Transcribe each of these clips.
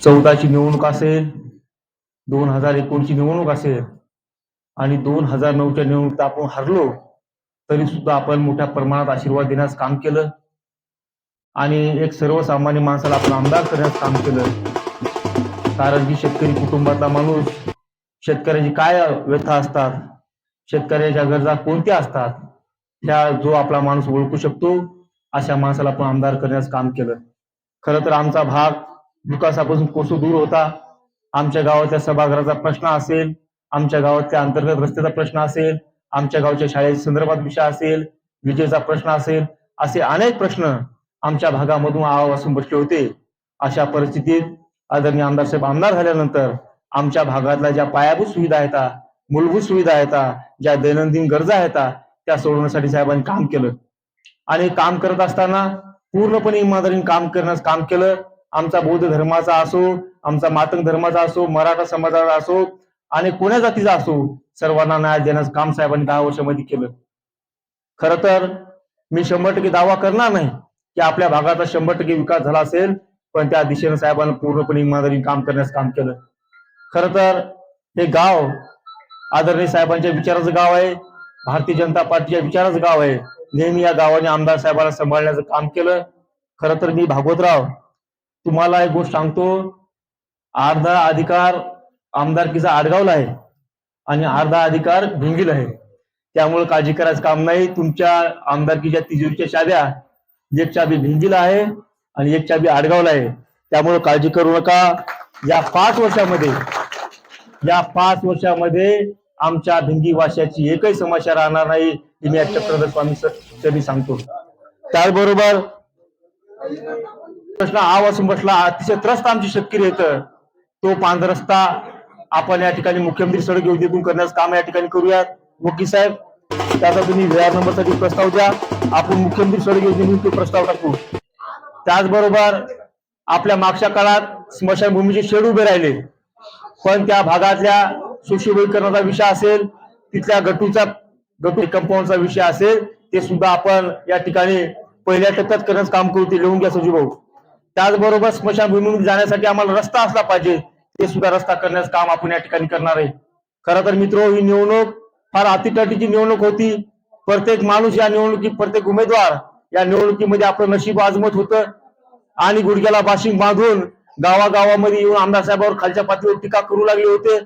चौदाची निवडणूक असेल दोन हजार एकोणची निवडणूक असेल आणि दोन हजार नऊच्या निवडणुकीत आपण हरलो तरी सुद्धा आपण मोठ्या प्रमाणात आशीर्वाद देण्यास काम केलं. आणि एक सर्वसामान्य माणसाला आपण आमदार करण्यास काम केलं. कारण की शेतकरी कुटुंबातला माणूस शेतकऱ्याची काय व्यथा असतात शेतकऱ्याच्या गरजा कोणत्या असतात ह्या जो आपला माणूस ओळखू शकतो अशा माणसाला आपण आमदार करण्यास काम केलं. खर तर आमचा भाग विकासापासून कोसू दूर होता. आमच्या गावातल्या सभागृहाचा प्रश्न असेल आमच्या गावातल्या अंतर्गत रस्त्याचा प्रश्न असेल आमच्या गावच्या शाळेच्या संदर्भात विषय असेल विजेचा प्रश्न असेल असे अनेक प्रश्न आमच्या भागामधून आवासून बसले होते. अशा परिस्थितीत आदरणीय आमदार साहेब आमदार झाल्यानंतर आमच्या भागातल्या ज्या पायाभूत सुविधा आहेत मूलभूत सुविधा आहेत ज्या दैनंदिन गरजा आहेत त्या सोडवण्यासाठी साहेबांनी काम केलं. आणि काम करत असताना पूर्णपणे इमानदारीने काम करण्यास काम केलं. आमचा बौद्ध धर्माचा असो आमचा मातंग धर्माचा असो मराठा समाजाचा असो आणि कोण्या जातीचा असो सर्वांना न्याय देण्यास काम साहेबांनी दहा वर्षामध्ये केलं. खर तर मी शंभर टक्के दावा करणार नाही की आपल्या भागाचा शंभर टक्के विकास झाला असेल पण त्या दिशेने साहेबांना पूर्णपणे इमानदारीने काम करण्यास काम केलं. खर तर हे गाव आदरणीय साहेबांच्या विचाराचं गाव आहे. भारतीय जनता पार्टीच्या विचारच गाव आहे. नेहमी या गावाने आमदार साहेबांना सांभाळण्याचं काम केलं. खर तर मी भागवतराव तुम्हाला एक गोष्ट सांगतो. अर्धा अधिकार आमदारकीचा आडगावला आहे आणि अर्धा अधिकार भिंगील आहे. त्यामुळे काळजी करायचं काम नाही. तुमच्या आमदारकीच्या तिजोरीच्या चाव्या एक चाबी भिंगीला आहे आणि एक चाबी आडगावला आहे. त्यामुळे काळजी करू नका. या पाच वर्षामध्ये या पाच वर्षामध्ये आमच्या भिंगी वाशाची एकही समस्या राहणार नाही. ही मी चक्रधर स्वामी चरणी सांगतो. त्याचबरोबर प्रश्न हा वाचून बसला अतिशय त्रस्त आमचे शेतकरी येत तो पांढरा रस्ता आपण या ठिकाणी मुख्यमंत्री सडक योजनेतून करण्याचं काम या ठिकाणी करूयात. वकील साहेब त्याचा तुम्ही व्याज नंबरसाठी प्रस्ताव द्या. आपण मुख्यमंत्री सडक योजनेतून तो प्रस्ताव टाकू. त्याचबरोबर आपल्या मागच्या काळात स्मशानभूमीचे शेड उभे राहिले. पण त्या भागातल्या सुशोभीकरणाचा विषय असेल तिथल्या गटूचा गटू कंपाऊंडचा विषय असेल ते सुद्धा आपण या ठिकाणी पहिल्या टप्प्यात करण्याचं काम करू ते लिहून घ्या सजीव भाऊ त्याचबरोबर स्मशानभूमीमध्ये जाण्यासाठी आम्हाला रस्ता असला पाहिजे ते सुद्धा रस्ता करण्याचं काम आपण या ठिकाणी करणार आहे. खरं तर मित्र ही निवडणूक फार अतिटाटीची निवडणूक होती. प्रत्येक माणूस या निवडणुकीत प्रत्येक उमेदवार या निवडणुकीमध्ये आपलं नशीब आजमत होतं. आणि गुडघ्याला बाशिंग बांधून गावागावामध्ये येऊन आमदार साहेबांवर खालच्या पातळीवर टीका करू लागले होते.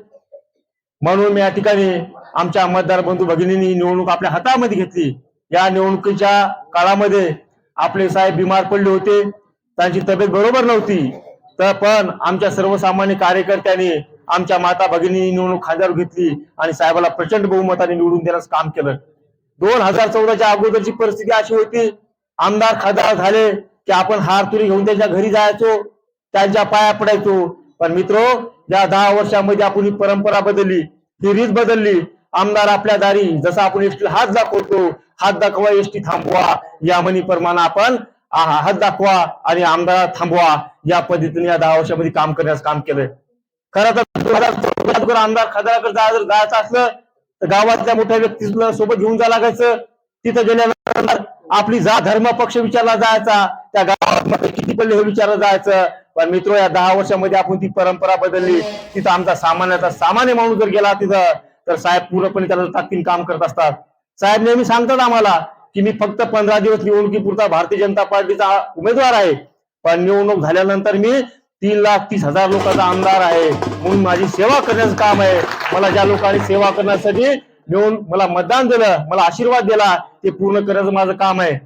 म्हणून मी या ठिकाणी आमच्या मतदार बंधू भगिनींनी निवडणूक आपल्या हातामध्ये घेतली. या निवडणुकीच्या काळामध्ये आपले साहेब बिमार पडले होते. त्यांची तब्येत बरोबर नव्हती. तर पण आमच्या सर्वसामान्य कार्यकर्त्यांनी आमच्या माता भगिनी निवडणूक खांद्यावर घेतली आणि साहेबाला प्रचंड बहुमताने निवडून देण्याचं काम केलं. दोन हजार चौदाच्या अगोदरची परिस्थिती अशी होती. आमदार खासदार झाले की आपण हार तुरी घेऊन त्यांच्या घरी जायचो त्यांच्या पाया पडायचो. पण मित्र या दहा वर्षामध्ये आपण ही परंपरा बदलली ही रीत बदलली आमदार आपल्या दारी जसा आपण एसटी हात दाखवतो हात दाखवा एसटी थांबवा या म्हणी प्रमाणे आपण हात दाखवा आणि आमदार थांबवा या पद्धतीने या दहा वर्षामध्ये काम करण्याचं काम केलंय. खरं तर आमदार खासदाराकडे जा- जर जायचं असलं तर गावातल्या मोठ्या व्यक्तीला सोबत घेऊन जावं लागायचं. तिथं गेल्यानंतर आपली जा धर्म पक्ष विचारला जायचा त्या गावात किती पडले हे विचारलं जायचं. पण मित्र या दहा वर्षामध्ये आपण ती परंपरा बदलली. तिथं आमचा सामान्याचा सामान्य माणूस जर गेला तिथं तर साहेब पूर्णपणे त्याला ताकदीन काम करत असतात. साहेब नेहमी सांगतात आम्हाला की मी फक्त पंधरा दिवस निवडणुकीपुरता भारतीय जनता पार्टीचा उमेदवार आहे. पण निवडणूक झाल्यानंतर मी तीन लाख तीस हजार लोकांचा आमदार आहे. म्हणून माझी सेवा करण्याचं काम आहे. मला ज्या लोकांनी सेवा करण्यासाठी मिळून मला मतदान दिलं मला आशीर्वाद दिला ते पूर्ण करण्याचं माझं काम आहे.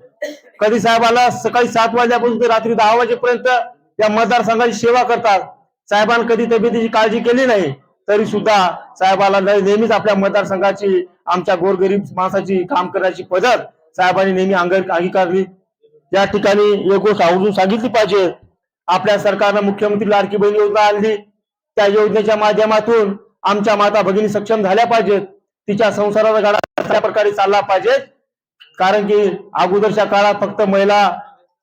कधी साहेबाला सकाळी सात वाजल्यापासून ते रात्री दहा वाजेपर्यंत या मतदारसंघाची सेवा करतात. साहेबांनी कधी तब्येतीची काळजी केली नाही तरी सुद्धा साहेबाला नेहमीच आपल्या मतदारसंघाची आमच्या गोरगरीब माणसाची काम करण्याची पद्धत साहेबांनी नेहमी अंग अंगीकारली. या ठिकाणी एक गोष्ट आवर्जून सांगितली पाहिजे. आपल्या सरकारनं मुख्यमंत्री लाडकी बहीण योजना आणली. त्या योजनेच्या माध्यमातून आमच्या माता भगिनी सक्षम झाल्या पाहिजेत. तिच्या संसाराचा गाडा त्या प्रकारे चालला पाहिजे. कारण की अगोदरच्या काळात फक्त महिला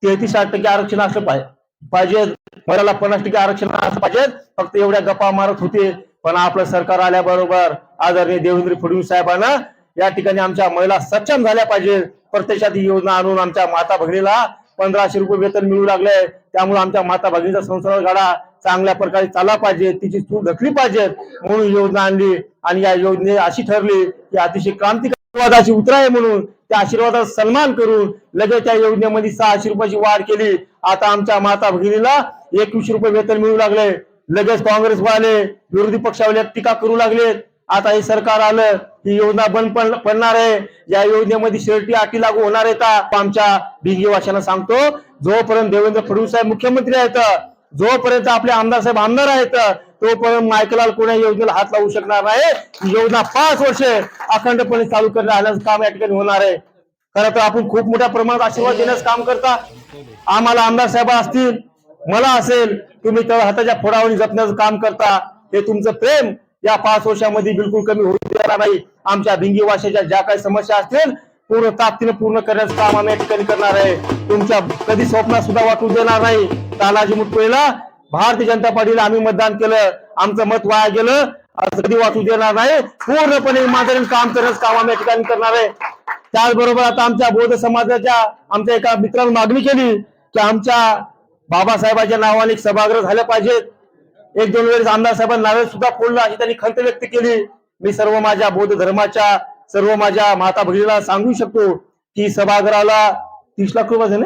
तेहतीस साठ टक्के आरक्षण असलं पाहिजे. पाहिजेत. महिलाला पन्नास टक्के आरक्षण असलं पाहिजे फक्त एवढ्या गप्पा मारत होते. पण आपलं सरकार आल्याबरोबर आदरणीय देवेंद्र फडणवीस साहेबांना. या ठिकाणी आमच्या महिला सक्षम झाल्या पाहिजे. प्रत्यक्षात ही योजना आणून आमच्या माता भगिनीला पंधराशे रुपये वेतन मिळू लागले. त्यामुळे आमच्या माता भगिनीचा संसार गाडा चांगल्या प्रकारे चालला पाहिजे. तिची चूक ढकली पाहिजे. म्हणून योजना आणली आणि या योजने अशी ठरली की अतिशय क्रांतिकारी आशीर्वादाची उतराय म्हणून त्या आशीर्वादाचा सन्मान करून लगेच त्या योजनेमध्ये सहाशे रुपयाची वाढ केली. आता आमच्या माता भगिनीला एकवीसशे रुपये वेतन मिळू लागले. लगेच काँग्रेसवाले विरोधी पक्षावाले टीका करू लागलेत आता हे सरकार आलं ही योजना बंद पडणार आहे. या योजनेमध्ये शेवटी अटी लागू होणार आहेत. आमच्या बिंगीवाशांना सांगतो जोपर्यंत देवेंद्र फडणवीस साहेब मुख्यमंत्री आहेत जोपर्यंत आपले आमदार साहेब आमदार आहेत तोपर्यंत मायकलाल कोण्या योजनेला हात लावू शकणार नाही? योजना पाच वर्षे अखंडपणे चालू करण्याचं आल्याचं काम या ठिकाणी होणार आहे. खरं तर आपण खूप मोठ्या प्रमाणात आशीर्वाद देण्याचं काम करता. आम्हाला आमदार साहेब असतील मला असेल तुम्ही त्या हाताच्या फोडावणी जपण्याचं काम करता. हे तुमचं प्रेम या पाच वर्षामध्ये बिलकुल कमी होऊ देणार नाही. आमच्या भिंगी वाशाच्या ज्या काही समस्या असतील पूर्ण ताकदीने पूर्ण करण्याचं काम आम्ही या ठिकाणी करणार आहे. तुमच्या कधी स्वप्नात सुद्धा वाटू देणार नाही. तानाजी मुटकुळेला भारतीय जनता पार्टीला आम्ही मतदान केलं आमचं मत वाया गेलं. असं कधी वाचू देणार नाही. पूर्णपणे इमानदारीने काम करण्याचं काम आम्ही या ठिकाणी करणार आहे. त्याचबरोबर आता आमच्या बौद्ध समाजाच्या आमच्या एका मित्रानं मागणी केली की आमच्या बाबासाहेबांच्या नावाने एक सभागृह झाले पाहिजेत एक दोन वेळेस आमदार साहेबांना नावे सुद्धा फोडलं अशी त्यांनी खंत व्यक्त केली. मी सर्व माझ्या बौद्ध धर्माच्या सर्व माझ्या माता भगिनीला सांगू शकतो की सभागृहाला तीस लाख रुपये झाले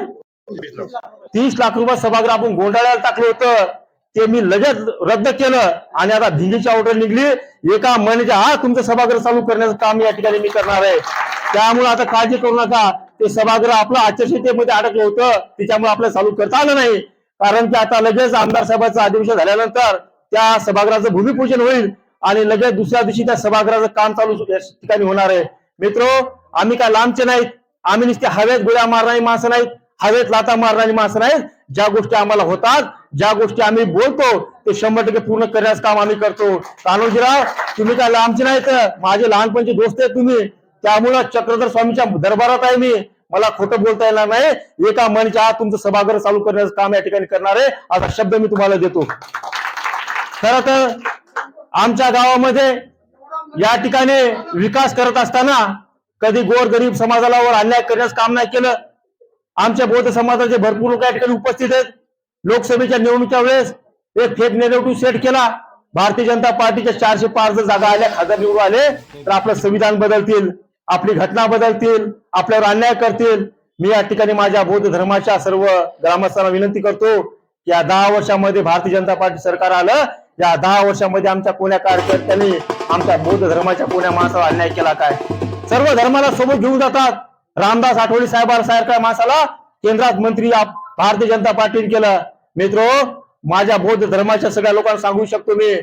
तीस लाख रुपये. सभागृह आपण गोंधळाला टाकलं होतं. ते मी लगेच रद्द केलं आणि आता भिंगीची ऑर्डर निघली. एका महिन्याच्या आत तुमचं सभागृह चालू करण्याचं काम या ठिकाणी मी करणार आहे. त्यामुळे आता काळजी करू नका. ते सभागृह आपलं आचारसंहितेमध्ये अडकलं होतं. त्याच्यामुळे आपल्याला चालू करता आलं नाही. कारण की आता लगेच आमदार साहेबांचं अधिवेशन झाल्यानंतर त्या सभागृहाचं भूमिपूजन होईल आणि लगेच दुसऱ्या दिवशी त्या सभागृहाचं काम चालू या ठिकाणी होणार आहे. मित्रो आम्ही काय लांबचे नाहीत. आम्ही नुसते हवेत गोळ्या मारणारी माणसं नाहीत. हवेत लाता मारणारी माणसं नाहीत. ज्या गोष्टी आम्हाला होतात ज्या गोष्टी आम्ही बोलतो ते शंभर टक्के पूर्ण करण्याचं काम आम्ही करतो. तानोजीराव तुम्ही काय लांबचे नाहीत? माझे लहानपणचे दोस्त आहेत तुम्ही. त्यामुळं चक्रधर स्वामीच्या दरबारात आहे मी. मला खोटं बोलता येणार नाही. एका मनच्या आत तुमचं सभागृह चालू करण्याचं काम या ठिकाणी करणार आहे. असा शब्द मी तुम्हाला देतो. खर तर आमच्या गावामध्ये या ठिकाणी विकास करत असताना कधी गोर गरीब समाजाला वर अन्याय करण्याचं काम नाही केलं. आमच्या बौद्ध समाजाचे भरपूर लोक या ठिकाणी उपस्थित आहेत. लोकसभेच्या निवडणुकीच्या वेळेस एक फेक नेगेटिव्ह सेट केला. भारतीय जनता पार्टीच्या चारशे पाच जर जागा आल्या खासदार निवडून आले तर आपलं संविधान बदलतील आपली घटना बदलतील आपल्यावर अन्याय करतील. मी या ठिकाणी माझ्या बौद्ध धर्माच्या सर्व ग्रामस्थांना विनंती करतो या दहा वर्षामध्ये भारतीय जनता पार्टी सरकार आलं या दहा वर्षामध्ये आमच्या कोण्या कार्यकर्त्यांनी आमच्या बौद्ध धर्माच्या कोण्या माणसाला अन्याय केला काय? सर्व धर्माला सोबत घेऊन जातात. रामदास आठवले साहेबांसारख्या माणसाला? केंद्रात मंत्री आप- भारतीय जनता पार्टीने केलं. मित्रो माझ्या बौद्ध धर्माच्या सगळ्या लोकांना सांगू शकतो मी.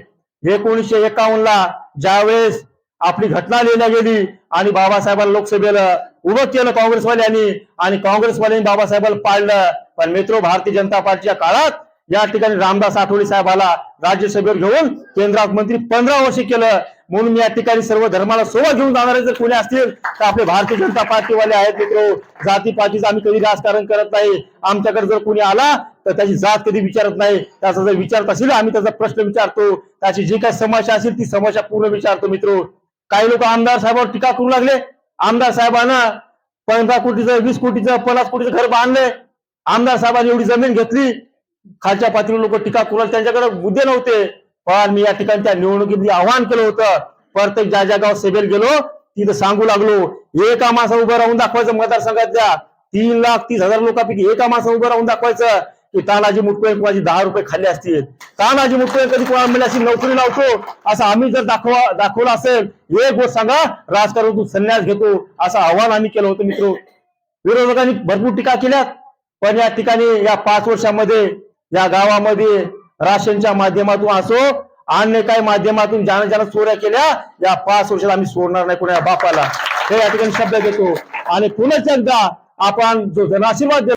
एकोणीसशे एकावन्न ला ज्यावेळेस आपली घटना लिहिल्या गेली आणि बाबासाहेबांना लोकसभेला उभं केलं काँग्रेसवाल्यांनी आणि काँग्रेसवाल्यांनी बाबासाहेबांना पाळलं. पण मित्रो भारतीय जनता पार्टीच्या काळात या ठिकाणी रामदास आठवले साहेबाला राज्यसभेवर घेऊन केंद्रात मंत्री पंधरा वर्ष केलं. म्हणून मी या ठिकाणी सर्व धर्माला सोबत घेऊन जाणारे जर कोणी असतील तर आपले भारतीय जनता पार्टीवाले आहेत मित्र. जाती पातीचं आम्ही कधी राजकारण करत नाही. आमच्याकडे जर कोणी आला तर त्याची जात कधी विचारत नाही. त्याचा जर विचारत असेल आम्ही त्याचा प्रश्न विचारतो. त्याची जी काही समस्या असेल ती समस्या पूर्ण विचारतो मित्र. काही लोक आमदार साहेबांवर टीका करू लागले. आमदार साहेबांना पंधरा कोटीचं वीस कोटीचं पन्नास कोटीचं घर बांधले. आमदार साहेबांनी एवढी जमीन घेतली. खालच्या पातळीवर लोक टीका करू लागले, त्यांच्याकडे मुद्दे नव्हते. पण मी या ठिकाणी त्या निवडणुकीत आव्हान केलं होतं. परतेक ज्या ज्या गाव सभेला गेलो तिथं सांगू लागलो एका माणसा उभं राहून दाखवायचं मतदारसंघातल्या तीन लाख तीस हजार लोकांपैकी एका माणसा उभं राहून दाखवायचं की तानाजी मुटकुळे माझी दहा रुपये खाल्ले असतील. तानाजी मुटकुळे कधी कोणाला मिळाली अशी नोकरी लावतो. असं आम्ही जर दाखवा दाखवलं असेल एक गोष्ट सांगा राजकारणातून संन्यास घेतो. असं आव्हान आम्ही केलं होतं मित्र. विरोधकांनी भरपूर टीका केल्यात. पण या ठिकाणी या पाच वर्षामध्ये या गावामध्ये राशनच्या माध्यमातून असो अन्य काही माध्यमातून ज्यानं ज्यानं चोऱ्या केल्या या पाच वर्षात आम्ही सोडणार नाही कोणा बापाला. हे या ठिकाणी शब्द देतो. आणि पुन्हा एकदा आपण जो जनाशीर्वाद